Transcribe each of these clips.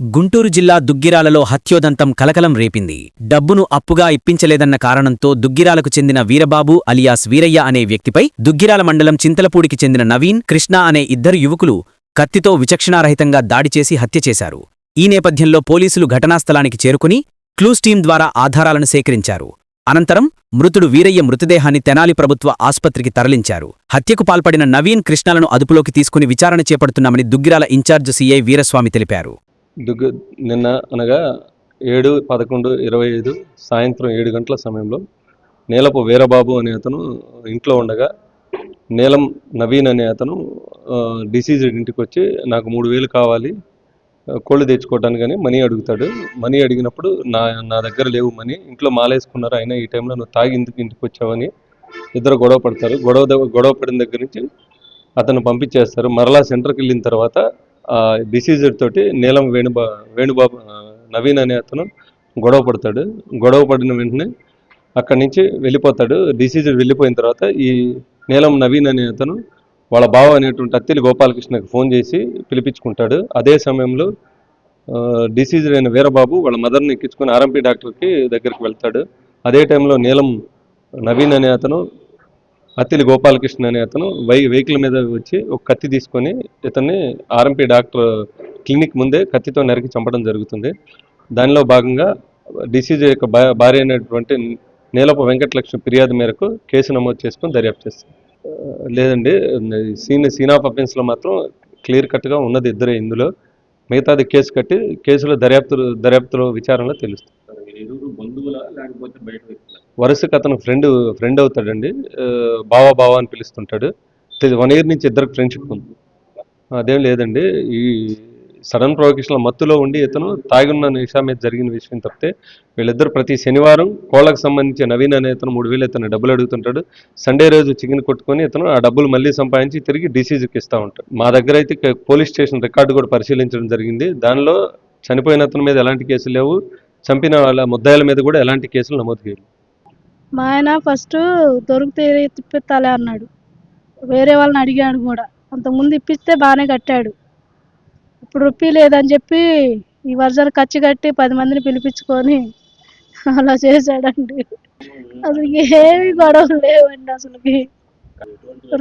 గుంటూరు జిల్లా దుగ్గిరాలలో హత్యోదంతం కలకలం రేపింది. డబ్బును అప్పుగా ఇప్పించలేదన్న కారణంతో దుగ్గిరాలకు చెందిన వీరబాబు అలియాస్ వీరయ్య అనే వ్యక్తిపై దుగ్గిరాల మండలం చింతలపూడికి చెందిన నవీన్ కృష్ణ అనే ఇద్దరు యువకులు కత్తితో విచక్షణారహితంగా దాడి చేసి హత్య చేశారు. ఈ నేపథ్యంలో పోలీసులు ఘటనాస్థలానికి చేరుకుని క్లూస్ టీం ద్వారా ఆధారాలను సేకరించారు. అనంతరం మృతుడు వీరయ్య మృతదేహాన్ని తెనాలి ప్రభుత్వ ఆస్పత్రికి తరలించారు. హత్యకు పాల్పడిన నవీన్ కృష్ణలను అదుపులోకి తీసుకుని విచారణ చేపడుతున్నామని దుగ్గిరాల ఇన్ఛార్జ్ సీఐ వీరస్వామి తెలిపారు. దుగ్గు నిన్న అనగా ఏడు పదకొండు ఇరవై ఐదు సాయంత్రం ఏడు గంటల సమయంలో నీలపు వీరబాబు అనే అతను ఇంట్లో ఉండగా నీలం నవీన్ అనే అతను డిసీజ్డ్ ఇంటికి వచ్చి నాకు మూడు వేలు కావాలి కోళ్ళు తెచ్చుకోవడానికి కానీ మనీ అడుగుతాడు. మనీ అడిగినప్పుడు నా నా దగ్గర లేవు మనీ ఇంట్లో మాలేసుకున్నారు అయినా ఈ టైంలో నువ్వు తాగి ఇంటికి ఇంటికి వచ్చావని ఇద్దరు గొడవ పడతారు. గొడవ గొడవ పడిన దగ్గర నుంచి అతను పంపించేస్తారు. మరలా సెంటర్కి వెళ్ళిన తర్వాత ఆ డిసీజర్ తోటి నీలం వేణుబా వేణుబాబు నవీన్ అనే అతను గొడవ పడతాడు. గొడవ పడిన వెంటనే అక్కడి నుంచి వెళ్ళిపోతాడు. డిసీజర్ వెళ్ళిపోయిన తర్వాత ఈ నీలం నవీన్ అనే అతను వాళ్ళ బావ అనేటువంటి అత్తిలి గోపాలకృష్ణకి ఫోన్ చేసి పిలిపించుకుంటాడు. అదే సమయంలో డిసీజర్ అయిన వీరబాబు వాళ్ళ మదర్ని ఎక్కించుకొని ఆర్ఎంపీ డాక్టర్కి దగ్గరికి వెళ్తాడు. అదే టైంలో నీలం నవీన్ అనే అతను అత్తిలి గోపాలకృష్ణ అనే అతను వై వెహికల్ మీద వచ్చి ఒక కత్తి తీసుకొని ఇతన్ని ఆర్ఎంపీ డాక్టర్ క్లినిక్ ముందే కత్తితో నరికి చంపడం జరుగుతుంది. దానిలో భాగంగా డిసీజ్ యొక్క భా- భార్య అయినటువంటి నేలప వెంకటలక్ష్మి ఫిర్యాదు మేరకు కేసు నమోదు చేసుకొని దర్యాప్తు చేస్తాం లేదండి సీన్ సీన్ ఆఫ్ అఫెన్స్లో మాత్రం క్లియర్ కట్గా ఉన్నది ఇద్దరే ఇందులో. మిగతాది కేసు కట్టి కేసులో దర్యాప్తు దర్యాప్తులో విచారణలో తెలుస్తుంది. ఎదురు లేకపోతే బయట వరుసకు అతను ఫ్రెండ్ ఫ్రెండ్ అవుతాడండి. బావా బావా అని పిలుస్తుంటాడు. వన్ ఇయర్ నుంచి ఇద్దరికి ఫ్రెండ్షిప్ ఉంది. అదేం లేదండి. ఈ సడన్ ప్రొవకేషన్ల మత్తులో ఉండి ఇతను తాగున్న నిషా మీద జరిగిన విషయం తప్పితే వీళ్ళిద్దరు ప్రతి శనివారం కోళ్ళకు సంబంధించి నవీన్ అనే ఇతను మూడు వేలు ఇతను డబ్బులు అడుగుతుంటాడు. సండే రోజు చికెన్ కొట్టుకొని ఇతను ఆ డబ్బులు మళ్ళీ సంపాదించి తిరిగి డీసీజీకి ఇస్తూ ఉంటాడు. మా దగ్గర అయితే పోలీస్ స్టేషన్ రికార్డు కూడా పరిశీలించడం జరిగింది. దానిలో చనిపోయిన అతని మీద ఎలాంటి కేసులు లేవు. చంపిన వాళ్ళ ముద్దాయిల మీద కూడా ఎలాంటి కేసులు నమోదు చేయలేదు. మా ఆయన ఫస్ట్ దొరికితే తిప్పిస్తాలే అన్నాడు. వేరే వాళ్ళని అడిగాడు కూడా. అంతకుముందు ఇప్పిస్తే బాగానే కట్టాడు. ఇప్పుడు రొప్పి లేదని చెప్పి ఈ వర్జన్ ఖర్చు కట్టి పది మందిని పిలిపించుకొని అలా చేశాడండి. అసలు ఏమి గొడవలు లేవండి అసలుకి.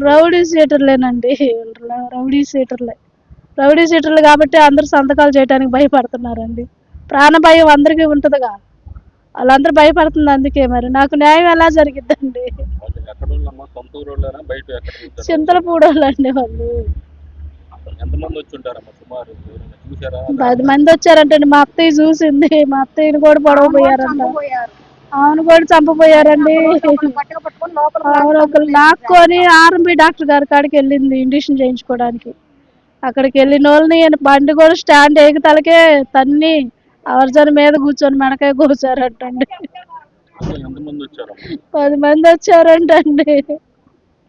రౌడీ సీటర్లేనండి. రౌడీ సీటర్లే. రౌడీ సీటర్లు కాబట్టి అందరూ సంతకాలు చేయడానికి భయపడుతున్నారండి. ప్రాణ భయం అందరికీ ఉంటుందిగా. వాళ్ళందరూ భయపడుతుంది అందుకే మరి. నాకు న్యాయం ఎలా జరిగిద్దండి? ఉంటారు? చింతలపూడోళ్ళండి వాళ్ళు. పది మంది వచ్చారంటే మా అత్తయ్య చూసింది. మా అత్తయ్యని కూడా పొడవ పోయారంట అవును కూడా అవును ఒకరు లాక్కొని ఆర్ఎంపీ డాక్టర్ గారి కాడికి వెళ్ళింది ఇండిషన్ చేయించుకోవడానికి. అక్కడికి వెళ్ళిన వాళ్ళని బండి కూడా స్టాండ్ ఎగుతలకే తన్ని అవర్జన మీద కూర్చొని మెడకాయ కూర్చారంటండి పది మంది వచ్చారంటండి.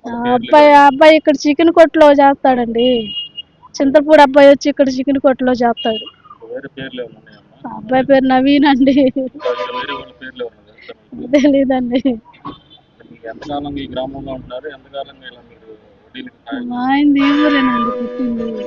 ఆ అబ్బాయి అబ్బాయి ఇక్కడ చికెన్ కొట్టులో చేస్తాడండి. చింతపూడి అబ్బాయి వచ్చి ఇక్కడ చికెన్ కొట్టులో చేస్తాడు. అబ్బాయి పేరు నవీన్ అండి? తెలీదండి. ఆయనది ఈ ఊరేనండి పుట్టింది.